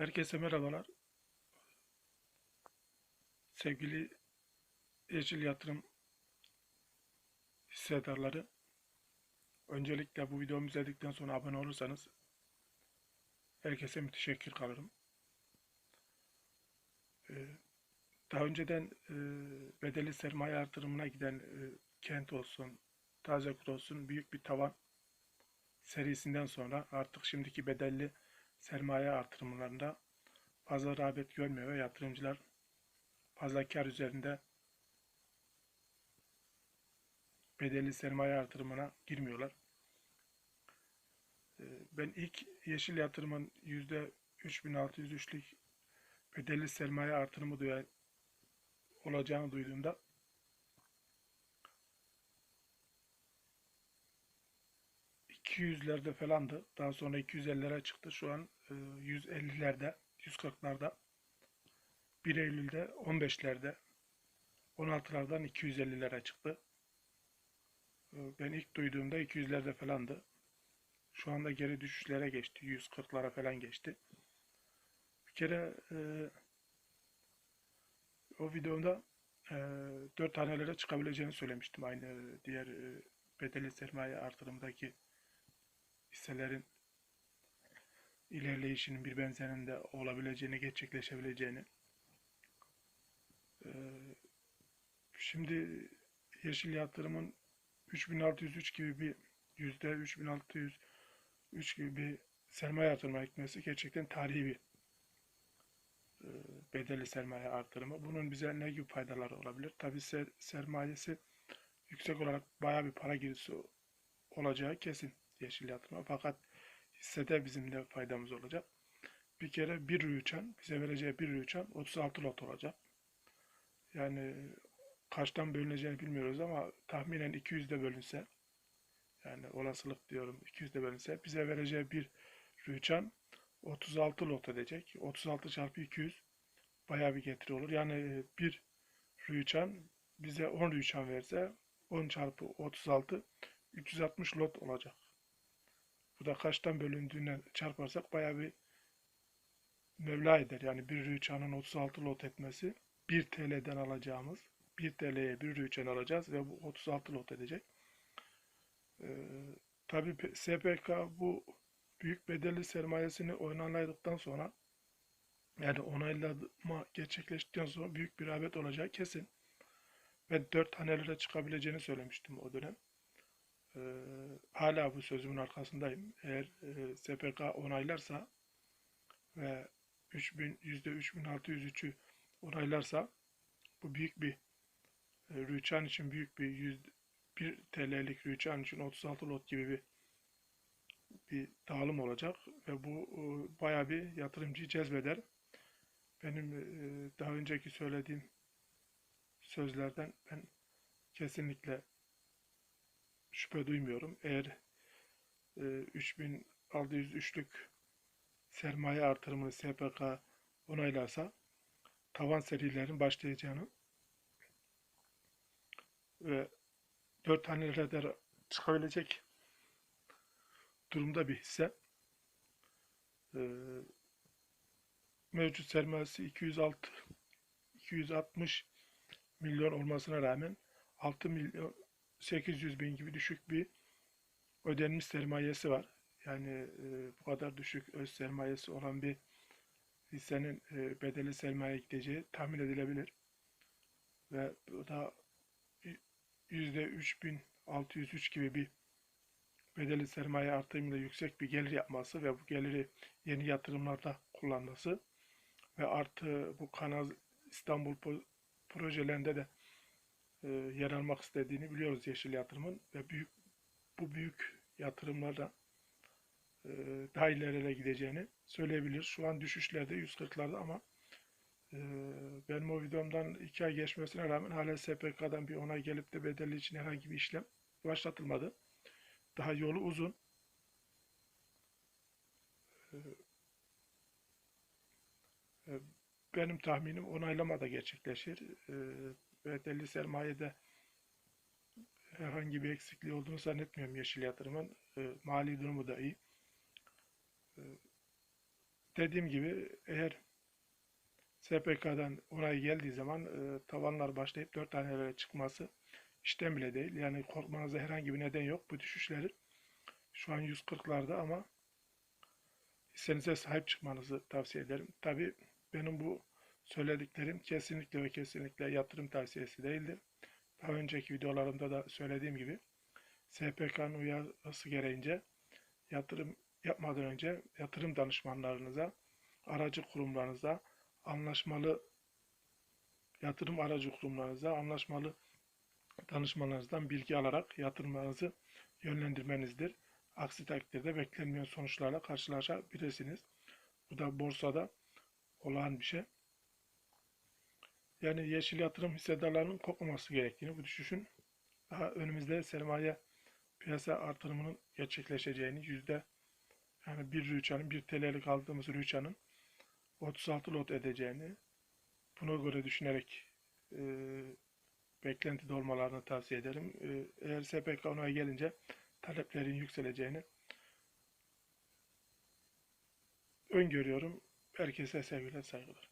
Herkese merhabalar. Sevgili Yeşil Yatırım hissedarları. Öncelikle bu videomu izledikten sonra abone olursanız herkese müteşekkir kalırım. Ee, Daha önceden e, bedeli sermaye artırımına giden e, Kent olsun, Tazekur olsun büyük bir tavan serisinden sonra artık şimdiki bedelli sermaye artırımlarında fazla rağbet görmüyor ve yatırımcılar fazla kar üzerinde bedelli sermaye artırımına girmiyorlar. Ee, Ben ilk yeşil yatırımın %3603'lük bedelli sermaye artırımı olacağını duyduğumda %200'lerde falandı. Daha sonra 250'lere çıktı. Şu an e, 150'lerde, 140'larda. 1 Eylül'de 15'lerde, 16'lardan 250'lere çıktı. E, Ben ilk duyduğumda 200'lerde falandı. Şu anda geri düşüşlere geçti. 140'lara falan geçti. Bir kere e, o videomda e, 4 tanelere çıkabileceğini söylemiştim. Aynı e, diğer e, bedeli sermaye artırımdaki hisselerin ilerleyişinin bir benzerinde olabileceğini, gerçekleşebileceğini. Ee, Şimdi yeşil yatırımın 3603 gibi bir yüzde 3603 gibi bir sermaye artırma gitmesi gerçekten tarihi bir e, bedeli sermaye artırımı. Bunun bize ne gibi faydaları olabilir? Tabii ser- sermayesi yüksek olarak bayağı bir para girisi olacağı kesin yeşil. Fakat hissede bizim de faydamız olacak. Bir kere bir rüçhan, bize vereceği bir rüçhan 36 lot olacak. Yani kaçtan bölüneceğini bilmiyoruz ama tahminen 200'de bölünse yani olasılık diyorum 200'de bölünse bize vereceği bir rüçhan 36 lot edecek. 36 çarpı 200 bayağı bir getiri olur. Yani e, bir rüçhan bize 10 rüçhan verse 10 çarpı 36 360 lot olacak. Bu da kaçtan bölündüğüne çarparsak bayağı bir meblağ eder. Yani bir rüçhanın 36 lot etmesi 1 TL'den alacağımız 1 TL'ye bir rüçhan alacağız ve bu 36 lot edecek. Ee, tabii P- SPK bu büyük bedelli sermayesini onayladıktan sonra yani onaylama gerçekleştikten sonra büyük bir rağbet olacağı kesin. Ve 4 tanelere çıkabileceğini söylemiştim o dönem. Ee, hala bu sözümün arkasındayım. Eğer e, SPK onaylarsa ve 3000 %3603'ü onaylarsa bu büyük bir e, rüçhan için büyük bir 100, 1 TL'lik rüçhan için 36 lot gibi bir bir dağılım olacak ve bu e, bayağı bir yatırımcıyı cezbeder. Benim e, daha önceki söylediğim sözlerden ben kesinlikle şüphe duymuyorum. Eğer e, 3603'lük sermaye artırımını SPK onaylarsa tavan serilerin başlayacağını ve 4 tanelere de çıkabilecek durumda bir hisse. E, mevcut sermayesi 206 260 milyon olmasına rağmen 6 milyon 800 bin gibi düşük bir ödenmiş sermayesi var. Yani e, bu kadar düşük öz sermayesi olan bir hissenin e, bedeli sermaye gideceği tahmin edilebilir. Ve bu da %3603 gibi bir bedeli sermaye artımıyla yüksek bir gelir yapması ve bu geliri yeni yatırımlarda kullanması ve artı bu Kanal İstanbul projelerinde de e, yer almak istediğini biliyoruz Yeşil Yatırım'ın ve büyük bu büyük yatırımlarda e, daha ilerilere gideceğini söyleyebilir. Şu an düşüşlerde 140'larda ama e, benim o videomdan 2 ay geçmesine rağmen hala SPK'dan bir onay gelip de bedelli için herhangi bir işlem başlatılmadı. Daha yolu uzun. E, e, benim tahminim onaylama da gerçekleşir. E, bedelli sermayede herhangi bir eksikliği olduğunu zannetmiyorum Yeşil Yatırım'ın. E, mali durumu da iyi. E, dediğim gibi eğer SPK'dan onay geldiği zaman e, tavanlar başlayıp 4 tanelere çıkması işten bile değil. Yani korkmanıza herhangi bir neden yok bu düşüşlerin. Şu an 140'larda ama hissenize sahip çıkmanızı tavsiye ederim. Tabii benim bu söylediklerim kesinlikle ve kesinlikle yatırım tavsiyesi değildir. Daha önceki videolarımda da söylediğim gibi SPK'nın uyarısı gereğince yatırım yapmadan önce yatırım danışmanlarınıza, aracı kurumlarınıza, anlaşmalı yatırım aracı kurumlarınıza, anlaşmalı danışmanlarınızdan bilgi alarak yatırımlarınızı yönlendirmenizdir. Aksi takdirde beklenmeyen sonuçlarla karşılaşabilirsiniz. Bu da borsada olağan bir şey. Yani yeşil yatırım hissedarlarının kopmaması gerektiğini, bu düşüşün daha önümüzde sermaye piyasa artırımının gerçekleşeceğini, yüzde yani bir rüçhanın, bir TL'lik aldığımız rüçhanın 36 lot edeceğini, buna göre düşünerek e, beklentide olmalarını tavsiye ederim. E, eğer SPK onaya gelince taleplerin yükseleceğini öngörüyorum. Herkese sevgiler, saygılar.